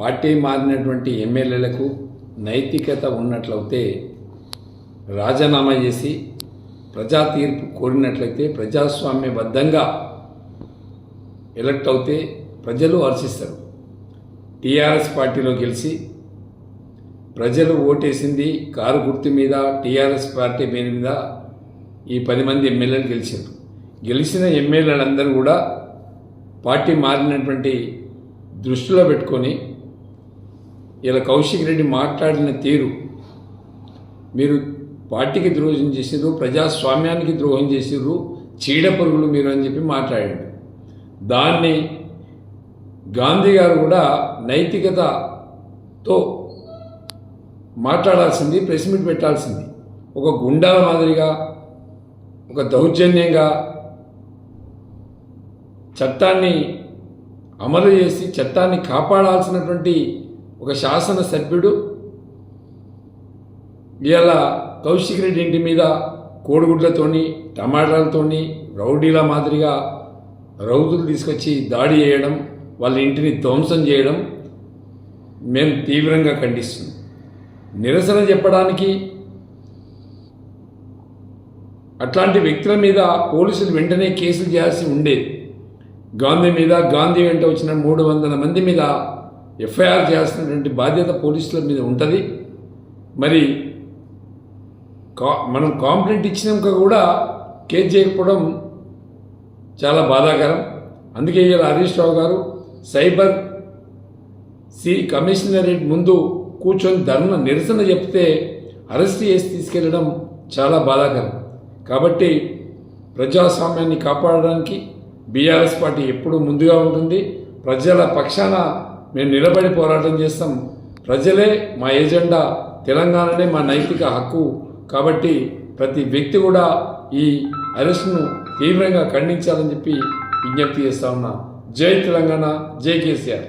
Party మారినటువంటి ఎమ్మెల్యేలకు నైతికత ఉన్నట్లయితే రాజీనామా చేసి ప్రజా తీర్పు కోరినట్లయితే ప్రజాస్వామ్యబద్ధంగా ఎలక్ట్ అవుతే ప్రజలు హర్షిస్తారు. టీఆర్ఎస్ పార్టీలో గెలిచి ప్రజలు ఓటేసింది కారు గుర్తు మీద టీఆర్ఎస్ పార్టీ పేరు మీద ఈ పది మంది ఎమ్మెల్యేలు గెలిచారు. గెలిచిన ఎమ్మెల్యేలందరూ కూడా పార్టీ మారినటువంటి దృష్టిలో పెట్టుకొని ఇలా కౌశిక్ రెడ్డి మాట్లాడిన తీరు మీరు పార్టీకి ద్రోహం చేసిర్రు ప్రజాస్వామ్యానికి ద్రోహం చేసిర్రు చీడపురుగులు మీరు అని చెప్పి మాట్లాడాడు. దాన్ని గాంధీ గారు కూడా నైతికతతో మాట్లాడాల్సింది ప్రెస్ మీట్ పెట్టాల్సింది. ఒక గుండాల మాదిరిగా ఒక దౌర్జన్యంగా చట్టాన్ని అమలు చేసి చట్టాన్ని కాపాడాల్సినటువంటి ఒక శాసనసభ్యుడు ఇలా కౌశిక్ రెడ్డి ఇంటి మీద కోడిగుడ్లతోని టమాటాలతోని రౌడీల మాదిరిగా రౌతులు తీసుకొచ్చి దాడి చేయడం వాళ్ళ ఇంటిని ధ్వంసం చేయడం మేము తీవ్రంగా ఖండిస్తున్నాం. నిరసన చెప్పడానికి అట్లాంటి వ్యక్తుల మీద పోలీసులు వెంటనే కేసులు చేయాల్సి ఉండేది. గాంధీ మీద గాంధీ వెంట వచ్చిన మూడు వందల మంది మీద ఎఫ్ఐఆర్ చేయాల్సినటువంటి బాధ్యత పోలీసుల మీద ఉంటుంది. మరి కా మనం కాంప్లైంట్ ఇచ్చినాక కూడా కేర్ చేయకపోవడం చాలా బాధాకరం. అందుకే ఇలా హరీష్ రావు గారు సైబర్ సి కమిషనరేట్ ముందు కూర్చొని ధర్మ నిరసన చెప్తే అరెస్ట్ చేసి తీసుకెళ్ళడం చాలా బాధాకరం. కాబట్టి ప్రజాస్వామ్యాన్ని కాపాడడానికి బీఆర్ఎస్ పార్టీ ఎప్పుడూ ముందుగా ఉంటుంది. ప్రజల పక్షాన మేము నిలబడి పోరాటం చేస్తాం. ప్రజలే మా ఎజెండా తెలంగాణనే మా నైతిక హక్కు. కాబట్టి ప్రతి వ్యక్తి కూడా ఈ అరెస్ట్ను తీవ్రంగా ఖండించాలని చెప్పి విజ్ఞప్తి చేస్తా ఉన్నా. జై తెలంగాణ జై కేసీఆర్.